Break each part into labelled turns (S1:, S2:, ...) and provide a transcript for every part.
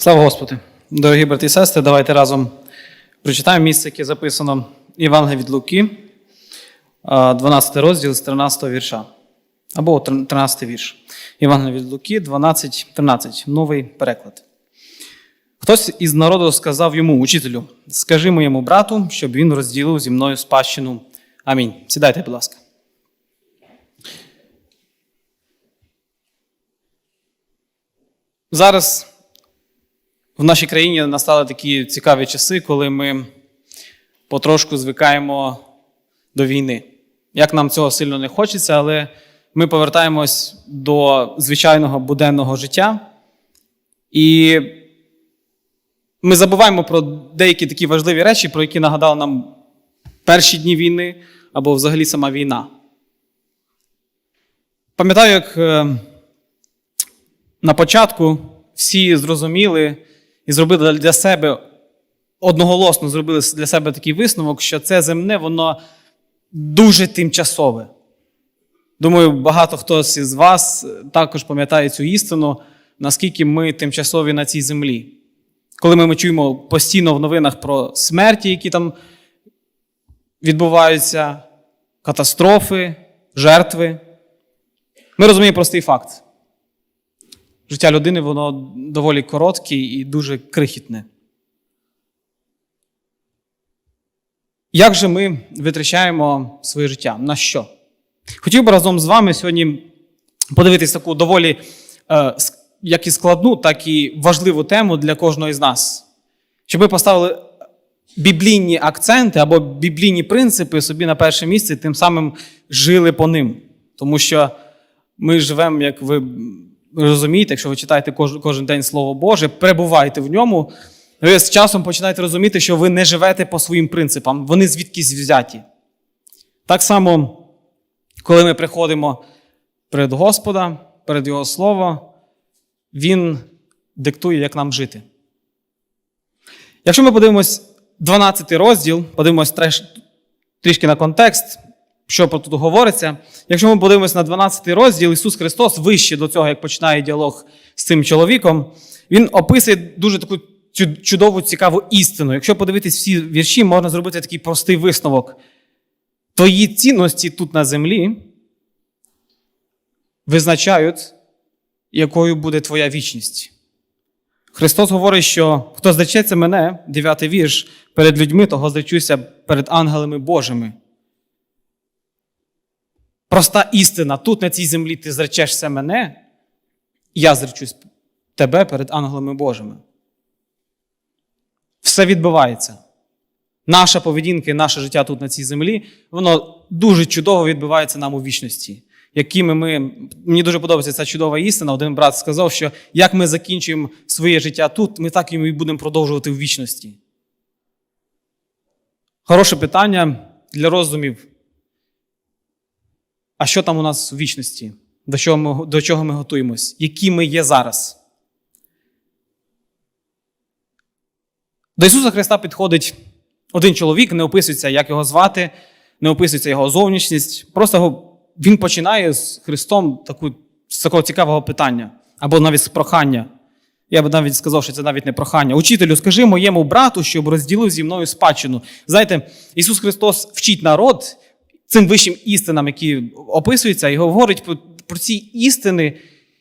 S1: Слава Господу! Дорогі брати і сестри, давайте разом прочитаємо місце, яке записано Євангелія від Луки, 12 розділ з 13 вірша. Або 13 вірш. Євангелія від Луки, 12, 13. Новий переклад. Хтось із народу сказав йому, учителю, скажи моєму брату, щоб він розділив зі мною спадщину. Амінь. Сідайте, будь ласка. Зараз в нашій країні настали такі цікаві часи, коли ми потрошку звикаємо до війни. Як нам цього сильно не хочеться, але ми повертаємось до звичайного буденного життя. І ми забуваємо про деякі такі важливі речі, про які нагадали нам перші дні війни або взагалі сама війна. Пам'ятаю, як е, на початку всі зрозуміли і зробили для себе одноголосно зробили для себе такий висновок, що це земне, воно дуже тимчасове. Думаю, багато хто з вас також пам'ятає цю істину, наскільки ми тимчасові на цій землі. Коли ми чуємо постійно в новинах про смерті, які там відбуваються, катастрофи, жертви, ми розуміємо простий факт. Життя людини воно доволі коротке і дуже крихітне. Як же ми витрачаємо своє життя? На що? Хотів би разом з вами сьогодні подивитись таку доволі е, як і складну, так і важливу тему для кожного з нас. Щоб ми поставили біблійні акценти або біблійні принципи собі на перше місце, тим самим жили по ним. Тому що ми живемо, як ви розумієте, якщо ви читаєте кожен, кожен день Слово Боже, перебувайте в ньому, ви з часом починаєте розуміти, що ви не живете по своїм принципам, вони звідкись взяті. Так само, коли ми приходимо перед Господа, перед Його Слово, Він диктує, як нам жити. Якщо ми подивимось 12 розділ, подивимось треш, трішки на контекст, що про тут говориться. Якщо ми подивимось на 12 розділ, Ісус Христос вище до цього, як починає діалог з цим чоловіком, Він описує дуже таку чудову, цікаву істину. Якщо подивитись всі вірші, можна зробити такий простий висновок. Твої цінності тут на землі визначають, якою буде твоя вічність. Христос говорить, що хто зречеться мене, 9 вірш, перед людьми, того зречуся перед ангелами Божими. Проста істина, тут на цій землі ти зречешся мене, і я зречусь тебе перед ангелами Божими. Все відбувається. Наша поведінка наше життя тут на цій землі, воно дуже чудово відбувається нам у вічності. Якими ми, Мені дуже подобається ця чудова істина. Один брат сказав, що як ми закінчуємо своє життя тут, ми так і будемо продовжувати в вічності. Хороше питання для роздумів. А що там у нас у вічності? До чого ми, до чого ми готуємось? Які ми є зараз? До Ісуса Христа підходить один чоловік, не описується, як його звати, не описується його зовнішність. Просто він починає з Христом таку, з такого цікавого питання, або навіть з прохання. Я би навіть сказав, що це навіть не прохання. Учителю, скажи моєму брату, щоб розділив зі мною спадщину. Знаєте, Ісус Христос вчить народ цим вищим істинам, які описуються, і говорить про, про ці істини.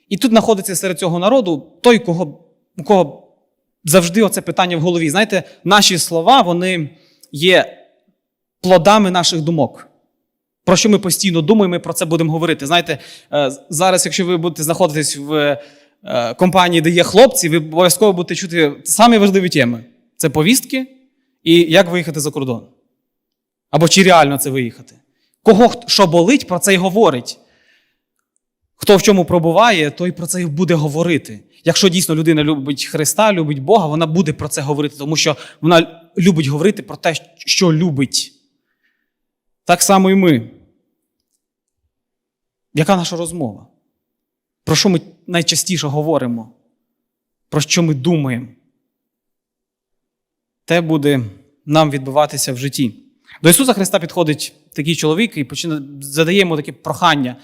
S1: І тут знаходиться серед цього народу той, кого, у кого завжди оце питання в голові. Знаєте, наші слова вони є плодами наших думок. Про що ми постійно думаємо, ми про це будемо говорити. Знаєте, зараз, якщо ви будете знаходитись в компанії, де є хлопці, ви обов'язково будете чути самі важливі теми: це повістки і як виїхати за кордон. Або чи реально це виїхати. Кого що болить, про це й говорить. Хто в чому пробуває, той про це і буде говорити. Якщо дійсно людина любить Христа, любить Бога, вона буде про це говорити, тому що вона любить говорити про те, що любить. Так само і ми. Яка наша розмова? Про що ми найчастіше говоримо? Про що ми думаємо? Те буде нам відбуватися в житті. До Ісуса Христа підходить такий чоловік і починає, задає йому таке прохання.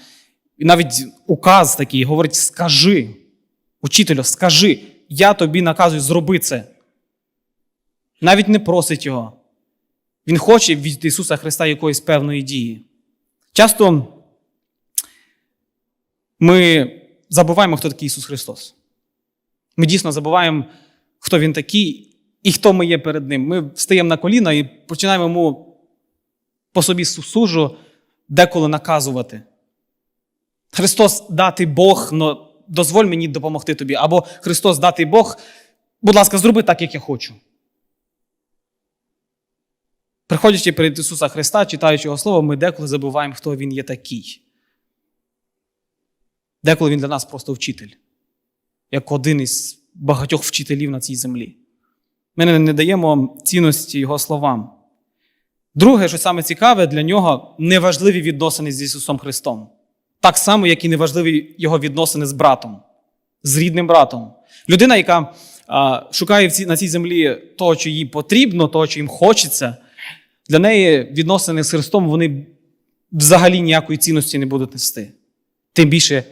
S1: І навіть указ такий говорить: скажи, учителю, скажи, я тобі наказую, зроби це. Навіть не просить його. Він хоче від Ісуса Христа якоїсь певної дії. Часто ми забуваємо, хто такий Ісус Христос. Ми дійсно забуваємо, хто Він такий і хто ми є перед Ним. Ми встаємо на коліна і починаємо йому по собі сужу деколи наказувати. Христос дати Бог, но дозволь мені допомогти тобі. Або Христос дати Бог, будь ласка, зроби так, як я хочу. Приходячи перед Ісуса Христа, читаючи Його Слово, ми деколи забуваємо, хто Він є такий. Деколи Він для нас просто вчитель, як один із багатьох вчителів на цій землі. Ми не даємо цінності Його словам. Друге, що саме цікаве, для нього неважливі відносини з Ісусом Христом. Так само, як і неважливі його відносини з братом, з рідним братом. Людина, яка а, шукає в цій, на цій землі того, що їй потрібно, того, що їм хочеться, для неї відносини з Христом вони взагалі ніякої цінності не будуть нести. Тим більше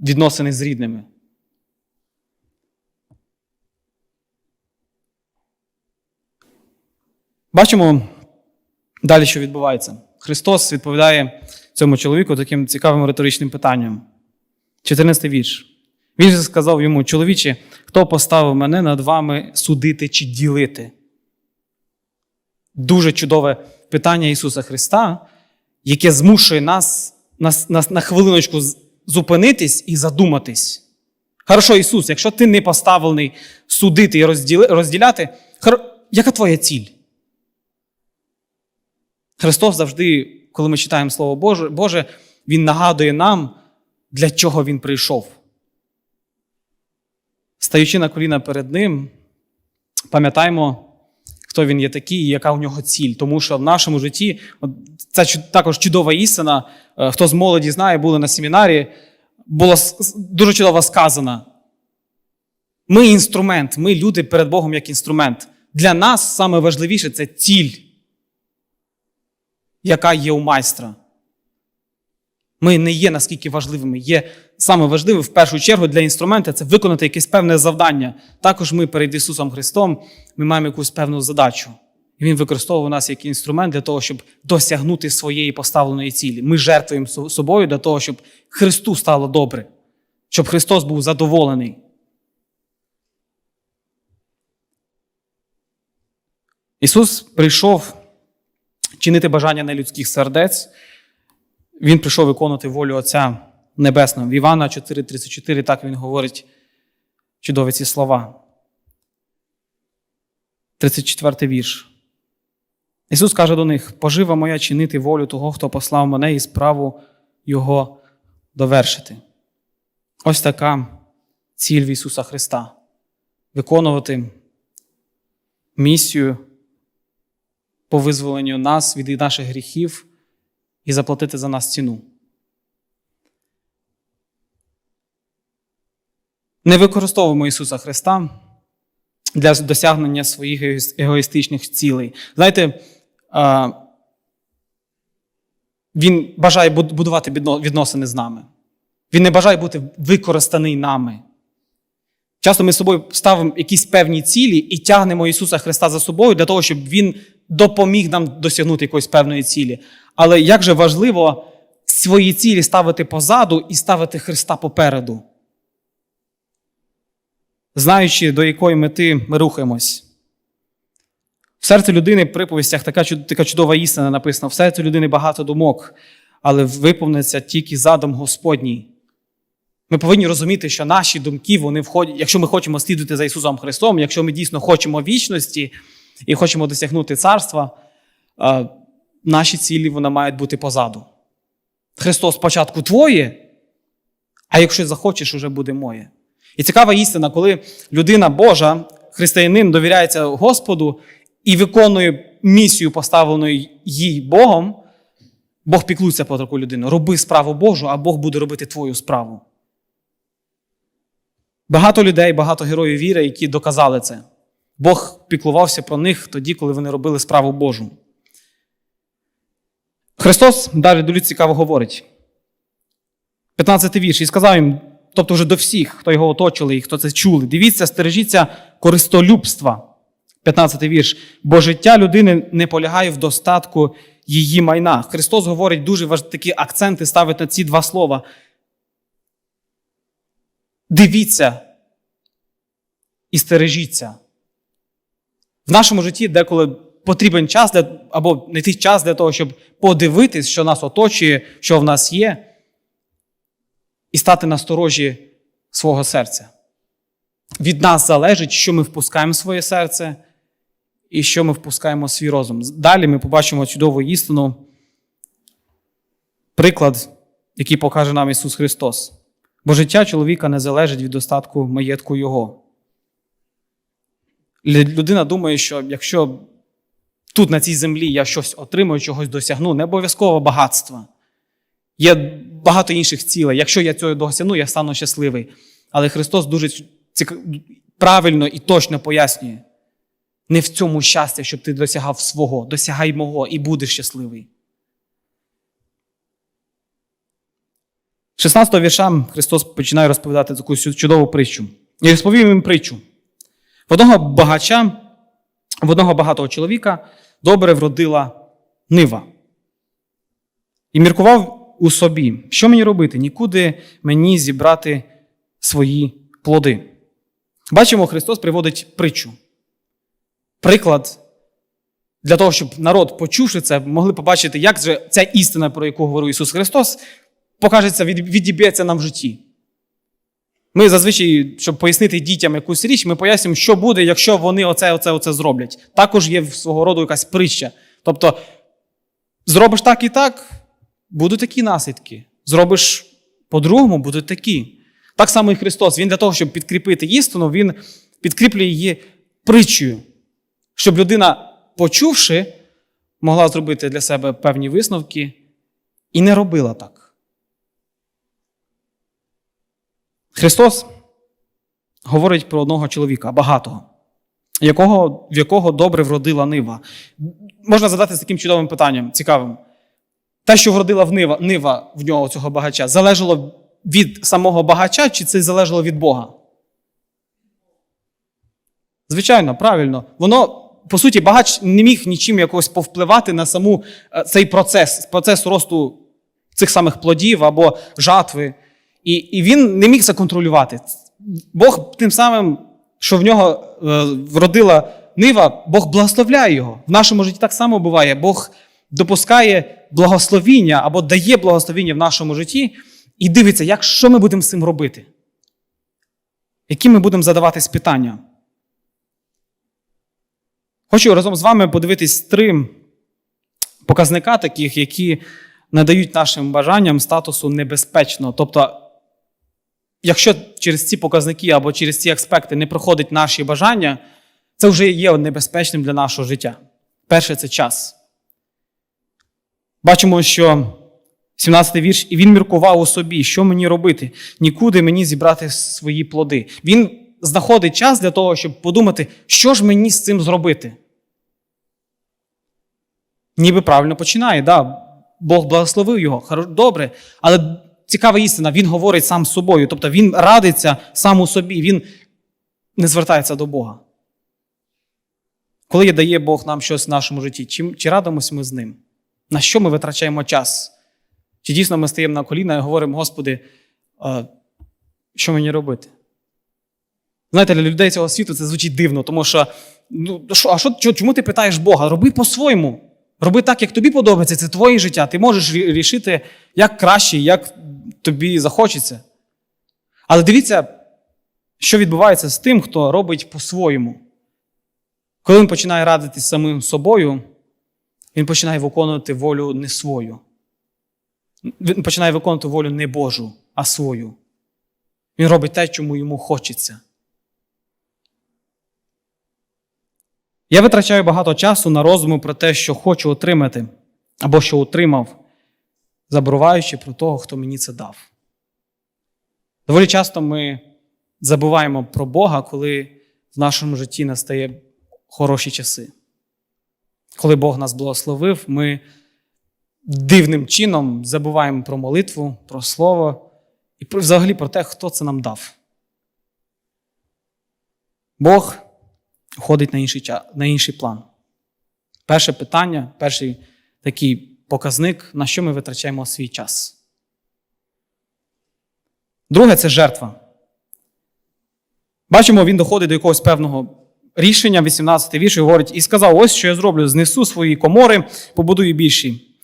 S1: відносини з рідними. Бачимо далі, що відбувається. Христос відповідає цьому чоловіку таким цікавим риторичним питанням. 14 вірш. Він же сказав йому: чоловіче, хто поставив мене над вами судити чи ділити? Дуже чудове питання Ісуса Христа, яке змушує нас, нас, нас на хвилиночку зупинитись і задуматись. Хорошо, Ісус, якщо ти не поставлений судити і розділяти, яка твоя ціль? Христос завжди, коли ми читаємо Слово Боже, Боже, Він нагадує нам, для чого Він прийшов. Стаючи на коліна перед Ним, пам'ятаємо, хто він є такий і яка у нього ціль. Тому що в нашому житті це також чудова істина. Хто з молоді знає, були на семінарі, було дуже чудово сказано. Ми інструмент, ми люди перед Богом як інструмент. Для нас саме важливіше це ціль яка є у майстра. Ми не є наскільки важливими. Є саме важливе в першу чергу для інструмента це виконати якесь певне завдання. Також ми перед Ісусом Христом ми маємо якусь певну задачу. І Він використовує нас як інструмент для того, щоб досягнути своєї поставленої цілі. Ми жертвуємо собою для того, щоб Христу стало добре, щоб Христос був задоволений. Ісус прийшов чинити бажання нелюдських сердець. Він прийшов виконувати волю Отця Небесного. В Івана 4,34 так він говорить чудові ці слова. 34 вірш. Ісус каже до них: пожива моя чинити волю того, хто послав мене і справу Його довершити. Ось така ціль в Ісуса Христа виконувати місію по визволенню нас від наших гріхів і заплатити за нас ціну. Не використовуємо Ісуса Христа для досягнення своїх егоїстичних цілей. Знаєте, Він бажає будувати відносини з нами. Він не бажає бути використаний нами. Часто ми з собою ставимо якісь певні цілі і тягнемо Ісуса Христа за собою для того, щоб Він допоміг нам досягнути якоїсь певної цілі. Але як же важливо свої цілі ставити позаду і ставити Христа попереду, знаючи, до якої мети ми рухаємось. В серці людини в приповістях така така чудова істина написана: в серці людини багато думок, але виповниться тільки задум Господній. Ми повинні розуміти, що наші думки, вони входять, якщо ми хочемо слідувати за Ісусом Христом, якщо ми дійсно хочемо вічності, і хочемо досягнути царства, наші цілі вони мають бути позаду. Христос спочатку твоє, а якщо захочеш, уже буде моє. І цікава істина, коли людина Божа, християнин, довіряється Господу і виконує місію, поставлену їй Богом, Бог піклується про таку людину. Роби справу Божу, а Бог буде робити твою справу. Багато людей, багато героїв віри, які доказали це. Бог піклувався про них тоді, коли вони робили справу Божу. Христос далі дуже цікаво говорить. 15 вірш. І сказав їм: тобто вже до всіх, хто його оточили і хто це чули. Дивіться, стережіться користолюбства. 15 вірш. Бо життя людини не полягає в достатку її майна. Христос говорить дуже важ... такі акценти ставить на ці два слова. Дивіться і стережіться. В нашому житті деколи потрібен час для, або знайти час для того, щоб подивитись, що нас оточує, що в нас є, і стати на сторожі свого серця. Від нас залежить, що ми впускаємо в своє серце і що ми впускаємо в свій розум. Далі ми побачимо чудову істину, приклад, який покаже нам Ісус Христос. Бо життя чоловіка не залежить від достатку маєтку Його. Людина думає, що якщо тут, на цій землі, я щось отримую, чогось досягну, не обов'язково багатства. Є багато інших цілей. Якщо я цього досягну, я стану щасливий. Але Христос дуже цік... правильно і точно пояснює: не в цьому щастя, щоб ти досягав свого, досягай мого і будеш щасливий. 16 вірша Христос починає розповідати таку чудову притчу. І розповів їм притчу. В одного багача, в одного багатого чоловіка добре вродила нива. І міркував у собі, що мені робити? Нікуди мені зібрати свої плоди. Бачимо, Христос приводить притчу. Приклад для того, щоб народ, почувши це, могли побачити, як же ця істина, про яку говорив Ісус Христос, покажеться, відіб'ється нам в житті. Ми зазвичай, щоб пояснити дітям якусь річ, ми пояснюємо, що буде, якщо вони оце, оце, оце зроблять. Також є свого роду якась притча. Тобто, зробиш так і так, будуть такі наслідки. Зробиш по-другому, будуть такі. Так само і Христос. Він для того, щоб підкріпити істину, Він підкріплює її притчею, щоб людина, почувши, могла зробити для себе певні висновки і не робила так. Христос говорить про одного чоловіка, багатого, якого, в якого добре вродила нива. Можна задати з таким чудовим питанням, цікавим. Те, що вродила в нива, нива в нього цього багача, залежало від самого багача, чи це залежало від Бога? Звичайно, правильно. Воно, по суті, багач не міг нічим якось повпливати на саму цей процес, процес росту цих самих плодів або жатви. І і він не міг це контролювати. Бог тим самим, що в нього е, вродила нива, Бог благословляє його. В нашому житті так само буває. Бог допускає благословіння або дає благословіння в нашому житті і дивиться, як, що ми будемо з цим робити. Які ми будемо задаватись питання. Хочу разом з вами подивитись три показника таких, які надають нашим бажанням статусу небезпечно. Тобто, якщо через ці показники або через ці аспекти не проходить наші бажання, це вже є небезпечним для нашого життя. Перше це час. Бачимо, що 17-й вірш, і він міркував у собі, що мені робити, нікуди мені зібрати свої плоди. Він знаходить час для того, щоб подумати, що ж мені з цим зробити. Ніби правильно починає, да, Бог благословив його, добре. Але цікава істина, він говорить сам з собою, тобто він радиться сам у собі, він не звертається до Бога. Коли дає Бог нам щось в нашому житті, чи, чи радимося ми з ним? На що ми витрачаємо час? Чи дійсно ми стаємо на коліна і говоримо, Господи, що мені робити? Знаєте, для людей цього світу це звучить дивно, тому що, ну, а що, чому ти питаєш Бога? Роби по-своєму. Роби так, як тобі подобається, це твоє життя. Ти можеш рішити, як краще, як тобі захочеться. Але дивіться, що відбувається з тим, хто робить по-своєму. Коли він починає радитись самим собою, він починає виконувати волю не свою. Він починає виконувати волю не Божу, а свою. Він робить те, чому йому хочеться. Я витрачаю багато часу на роздуми про те, що хочу отримати, або що отримав, забуваючи про того, хто мені це дав. Доволі часто ми забуваємо про Бога, коли в нашому житті настає хороші часи. Коли Бог нас благословив, ми дивним чином забуваємо про молитву, про слово і взагалі про те, хто це нам дав. Бог ходить на інший, на інший план. Перше питання, перший такий показник, на що ми витрачаємо свій час. Друге це жертва. Бачимо, він доходить до якогось певного рішення, 18 вірш, і говорить, і сказав: ось що я зроблю: знесу свої комори, побудую більші,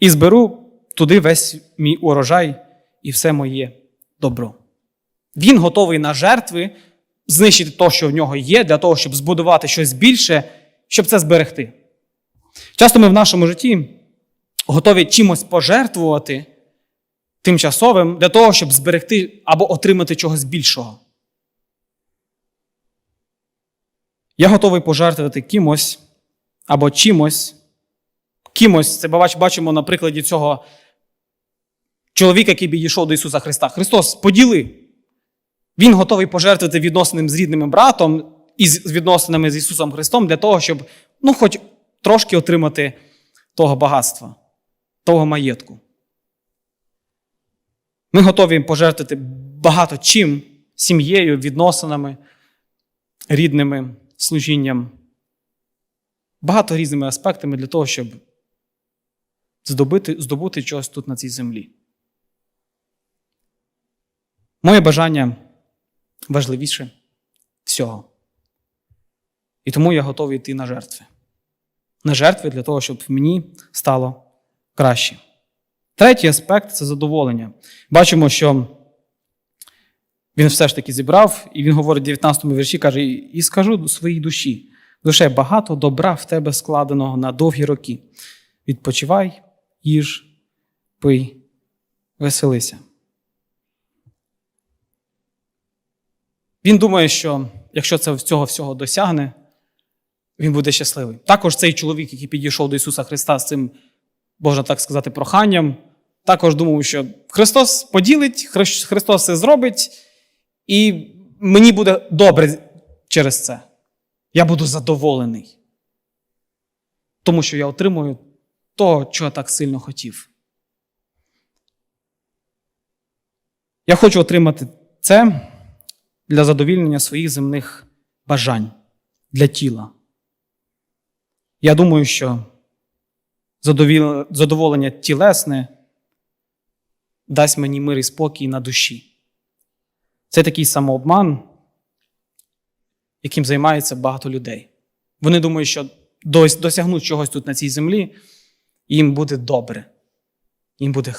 S1: і зберу туди весь мій урожай і все моє добро. Він готовий на жертви знищити те, що в нього є, для того, щоб збудувати щось більше, щоб це зберегти. Часто ми в нашому житті готові чимось пожертвувати тимчасовим для того, щоб зберегти або отримати чогось більшого. Я готовий пожертвувати кимось або чимось. Кимось, це бачимо на прикладі цього чоловіка, який підійшов до Ісуса Христа. Христос поділи. Він готовий пожертвувати відносинами з рідним братом і з відносинами з Ісусом Христом для того, щоб ну, хоч трошки отримати того багатства, того маєтку. Ми готові пожертвувати багато чим сім'єю, відносинами, рідними, служінням, багато різними аспектами для того, щоб здобути, здобути чогось тут на цій землі. Моє бажання важливіше всього. І тому я готовий йти на жертви. На жертви для того, щоб мені стало краще. Третій аспект це задоволення. Бачимо, що він все ж таки зібрав, і він говорить в 19 му вірші, каже: І скажу своїй душі: душе, багато добра в тебе складеного на довгі роки. Відпочивай, їж, пий, веселися. Він думає, що якщо це цього всього досягне, він буде щасливий. Також цей чоловік, який підійшов до Ісуса Христа з цим, можна так сказати, проханням, також думав, що Христос поділить, Христос все зробить, і мені буде добре через це. Я буду задоволений. Тому що я отримую того, чого так сильно хотів. Я хочу отримати це для задовільнення своїх земних бажань для тіла. Я думаю, що задоволення тілесне дасть мені мир і спокій на душі. Це такий самообман, яким займається багато людей. Вони думають, що досягнуть чогось тут на цій землі, і їм буде добре, їм буде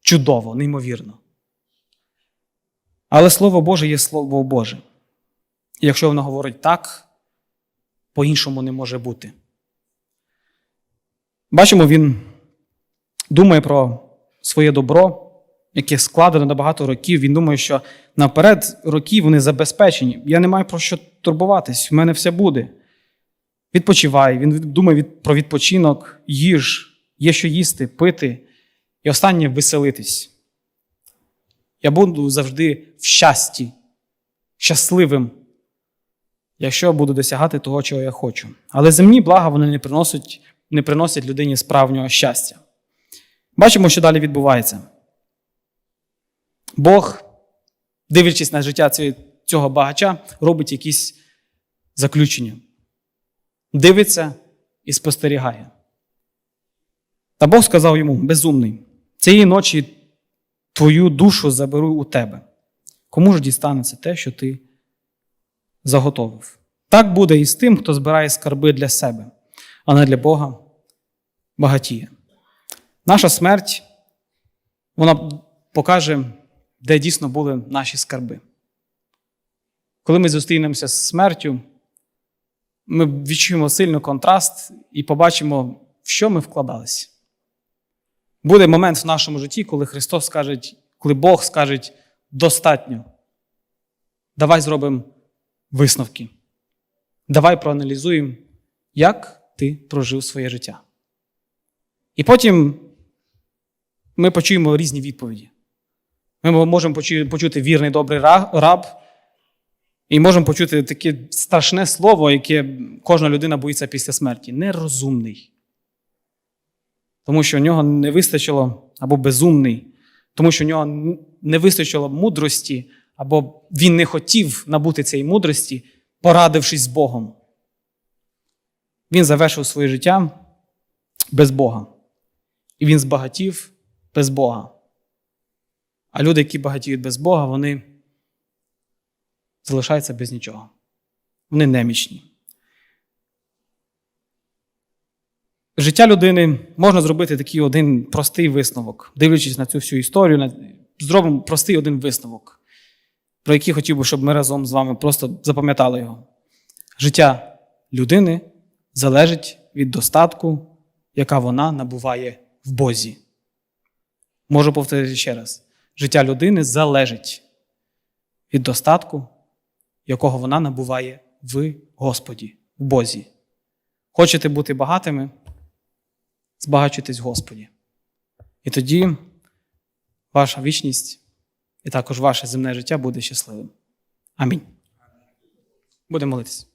S1: чудово, неймовірно. Але Слово Боже є Слово Боже. І якщо воно говорить так, по-іншому не може бути. Бачимо, він думає про своє добро, яке складено на багато років. Він думає, що наперед роки вони забезпечені. Я не маю про що турбуватись, в мене все буде. Відпочивай, він думає про відпочинок, їж, є що їсти, пити, і останнє веселитись. Я буду завжди в щасті, щасливим, якщо буду досягати того, чого я хочу. Але земні блага вони не приносять, не приносять людині справжнього щастя. Бачимо, що далі відбувається. Бог, дивлячись на життя цього багача, робить якісь заключення. Дивиться і спостерігає. Та Бог сказав йому: безумний, цієї ночі твою душу заберу у тебе. Кому ж дістанеться те, що ти заготовив? Так буде і з тим, хто збирає скарби для себе, а не для Бога багатіє. Наша смерть вона покаже, де дійсно були наші скарби. Коли ми зустрінемося з смертю, ми відчуємо сильний контраст і побачимо, в що ми вкладалися. Буде момент в нашому житті, коли Христос скаже, коли Бог скаже достатньо. Давай зробимо висновки. Давай проаналізуємо, як ти прожив своє життя. І потім ми почуємо різні відповіді. Ми можемо почути вірний добрий раб, і можемо почути таке страшне слово, яке кожна людина боїться після смерті. Нерозумний. Тому що в нього не вистачило або безумний тому що в нього не вистачило мудрості, або він не хотів набути цієї мудрості, порадившись з Богом. Він завершив своє життя без Бога. І він збагатів без Бога. А люди, які багатіють без Бога, вони залишаються без нічого. Вони немічні. Життя людини можна зробити такий один простий висновок, дивлячись на цю всю історію, зробимо простий один висновок, про який хотів би, щоб ми разом з вами просто запам'ятали його. Життя людини залежить від достатку, яка вона набуває в Бозі. Можу повторити ще раз: життя людини залежить від достатку, якого вона набуває в Господі, в Бозі. Хочете бути багатими? Збагачуйтесь в Господі. І тоді ваша вічність і також ваше земне життя буде щасливим. Амінь. Будемо молитися.